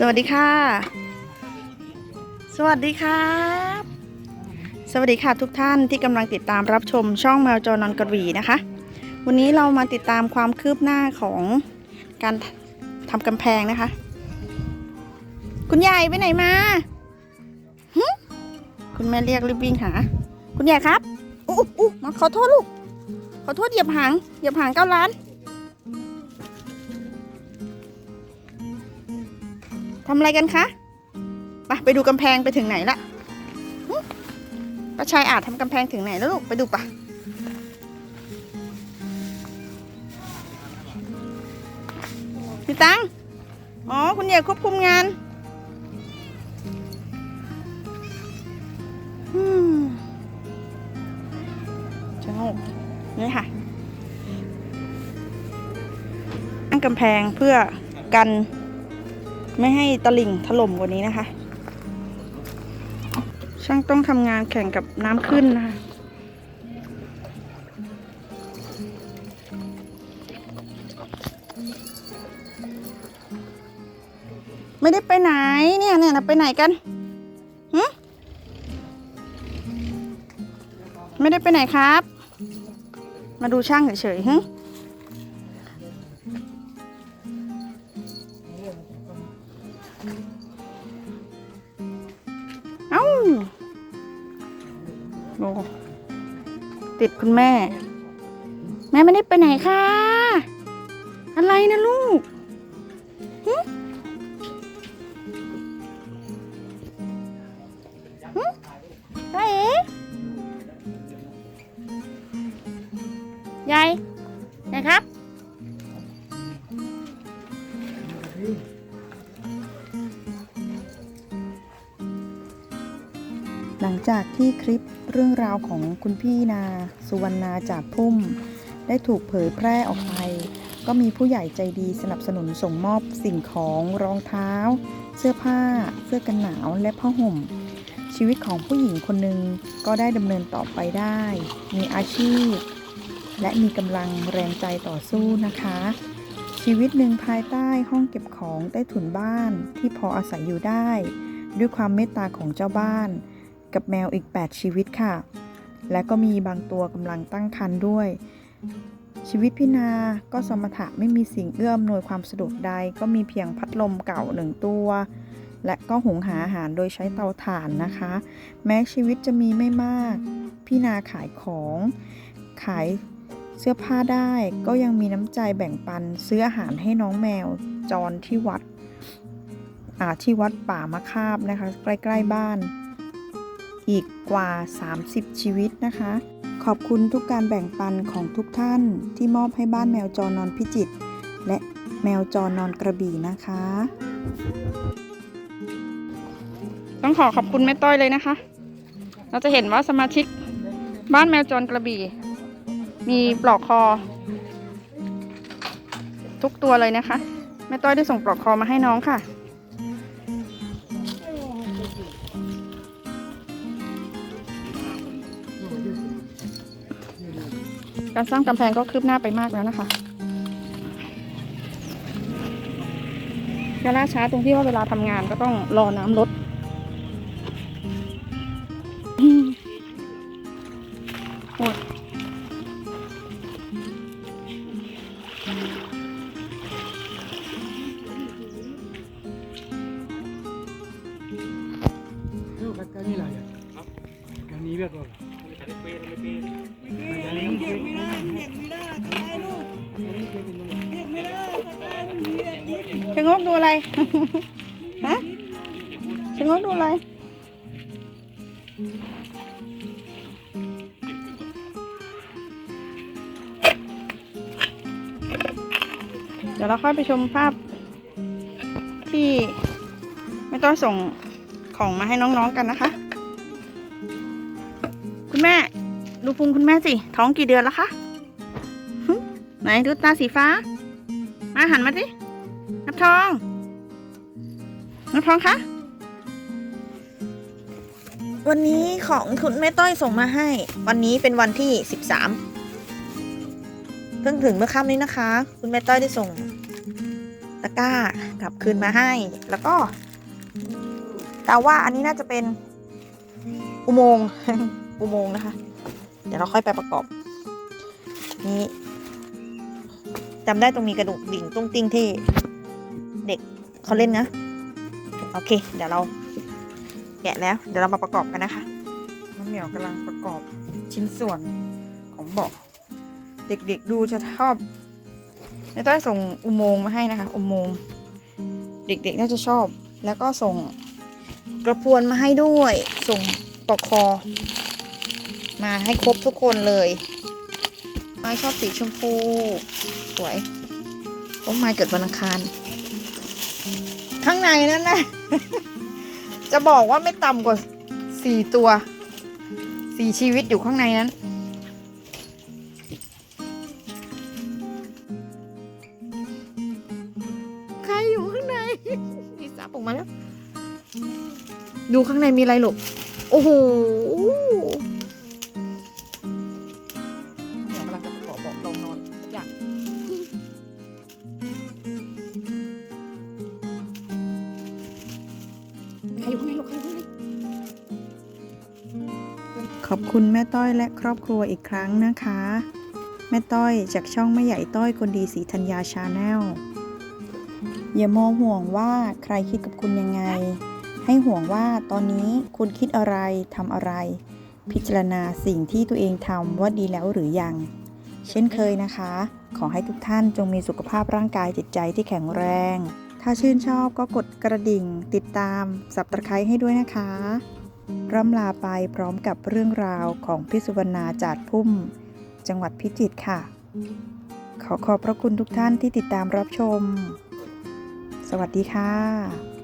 สวัสดีค่ะ สวัสดีครับ สวัสดีค่ะทุกท่านที่กำลังติดตามรับชมช่องแมวจอนอนกระวีนะคะ วันนี้เรามาติดตามความคืบหน้าของการทำกำแพงนะคะ คุณยายไปไหนมาหึคุณแม่เรียกรีบวิ่งหา คุณยายครับอู้อู้อู้มาขอโทษลูก ขอโทษเหยียบหาง เหยียบหางเก้าล้าน ทำอะไรกันคะไปไปดูกำแพงไปถึงไหนละป้าชายอาจทำกำแพงถึงไหนแล้วลูกไปดูปะพี่ตังอ๋อ คุณใหญ่ควบคุมงานอืมจะงกนี่ค่ะตั้งกำแพงเพื่อกัน ไม่ให้ตลิ่งถล่มกว่านี้นะคะ ช่างต้องทำงานแข่งกับน้ำขึ้นนะคะไม่ได้ไปไหนเนี่ยเนี่ยไปไหนกันหึไม่ได้ไปไหนครับ มาดูช่างเฉยๆหึ ติดคุณแม่ แม่ไม่ได้ไปไหนค่ะ อะไรนะลูกหึหึยายยายครับหลังจากที่คลิป เรื่องราวของคุณพี่นา สุวรรณาจากพุ่ม ได้ถูกเผยแพร่ออกไป ก็มีผู้ใหญ่ใจดีสนับสนุนส่งมอบสิ่งของรองเท้า เสื้อผ้า เสื้อกันหนาวและผ้าห่ม ชีวิตของผู้หญิงคนหนึ่งก็ได้ดำเนินต่อไปได้ มีอาชีพ และมีกำลังแรงใจต่อสู้นะคะ ชีวิตหนึ่งภายใต้ห้องเก็บของใต้ถุนบ้านที่พออาศัยอยู่ได้ ด้วยความเมตตาของเจ้าบ้าน กับแมวอีก 8 ชีวิตค่ะ และก็มีบางตัวกำลังตั้งครรภ์ด้วย ชีวิตพี่นาก็สมถะไม่มีสิ่งเอื้ออำนวยความสะดวกใด ก็มีเพียงพัดลมเก่าหนึ่งตัว และก็หุงหาอาหารโดยใช้เตาถ่านนะคะ แม้ชีวิตจะมีไม่มาก พี่นาขายของขายเสื้อผ้าได้ก็ยังมีน้ำใจแบ่งปันซื้ออาหารให้น้องแมวจรที่วัดอาที่วัดป่ามะคาบนะคะ ใกล้ ๆ บ้าน อีกกว่า 30 ชีวิตนะคะ ขอบคุณทุกการแบ่งปันของทุกท่านที่มอบให้บ้านแมวจรนอนพิจิตรและแมวจรนอนกระบี่นะคะ ต้องขอขอบคุณแม่ต้อยเลยนะคะ เราจะเห็นว่าสมาชิกบ้านแมวจรกระบี่ มีปลอกคอ ทุกตัวเลยนะคะ แม่ต้อยได้ส่งปลอกคอมาให้น้องค่ะ การสร้างกำแพงก็คืบหน้าไปมากแล้วนะคะจะล่าช้าตรงที่ว่าเวลาทำงานก็ต้องรอน้ำลด กดูอะไร ฮะชะงกดูอะไรเดี๋ยวเราค่อยไปชมภาพที่ไม่ต้องส่งของมาให้น้องๆกันนะคะ คุณแม่ ดูพุงคุณแม่สิ ท้องกี่เดือนแล้วคะ ไหนดูตาสีฟ้า มาหันมาสิ นับทองนับทองคะ วันนี้ของคุณแม่ต้อยส่งมาให้ วันนี้เป็นวันที่สิบสามเพิ่งถึงเมื่อค่ำนี้นะคะ คุณแม่ต้อยได้ส่งตะกร้ากลับคืนมาให้ แล้วก็เดาว่าอันนี้น่าจะเป็นอุโมงค์อุโมงค์นะคะ เดี๋ยวเราค่อยไปประกอบ นี่จำได้ตรงมีกระดูกดิ่งตุ้งติ้งที่ เด็กเขาเล่นนะ โอเค เดี๋ยวเราแกะแล้ว เดี๋ยวเรามาประกอบกันนะคะน้องเหมียวกำลังประกอบชิ้นส่วนของเบาะเด็กๆดูจะชอบในต้อยส่งอุโมงค์มาให้นะคะ อุโมงค์เด็กๆน่าจะชอบ แล้วก็ส่งกระพวนมาให้ด้วย ส่งปอกคอ มาให้ครบทุกคนเลยไม้ชอบสีชมพู สวยต้นไม้เกิดวันอังคาร ข้างในนั่นนะ จะบอกว่าไม่ต่ำกว่าสี่ตัวสี่ชีวิตอยู่ข้างในนั้น ใครอยู่ข้างในนี่ซับออกมาแล้ว ดูข้างในมีอะไรหรอโอ้โห ครอยู่ข้างในหรอใครอยู่ข้างในขอบคุณแม่ต้อยและครอบครัวอีกครั้งนะคะ แม่ต้อยจากช่องแม่ใหญ่ต้อยคนดีสีธัญญาชาแนลอย่ามองห่วงว่าใครคิดกับคุณยังไง ให้ห่วงว่าตอนนี้คุณคิดอะไรทำอะไร พิจารณาสิ่งที่ตัวเองทำว่าดีแล้วหรือยัง เช่นเคยนะคะ ขอให้ทุกท่านจงมีสุขภาพร่างกายจิตใจที่แข็งแรง ถ้าชื่นชอบก็กดกระดิ่ง ติดตามสับตะไคร้ให้ด้วยนะคะร่ำลาไปพร้อมกับเรื่องราวของพิสุวรรณาจาดพุ่ม จังหวัดพิจิตรค่ะ ขอขอบพระคุณทุกท่านที่ติดตามรับชม สวัสดีค่ะ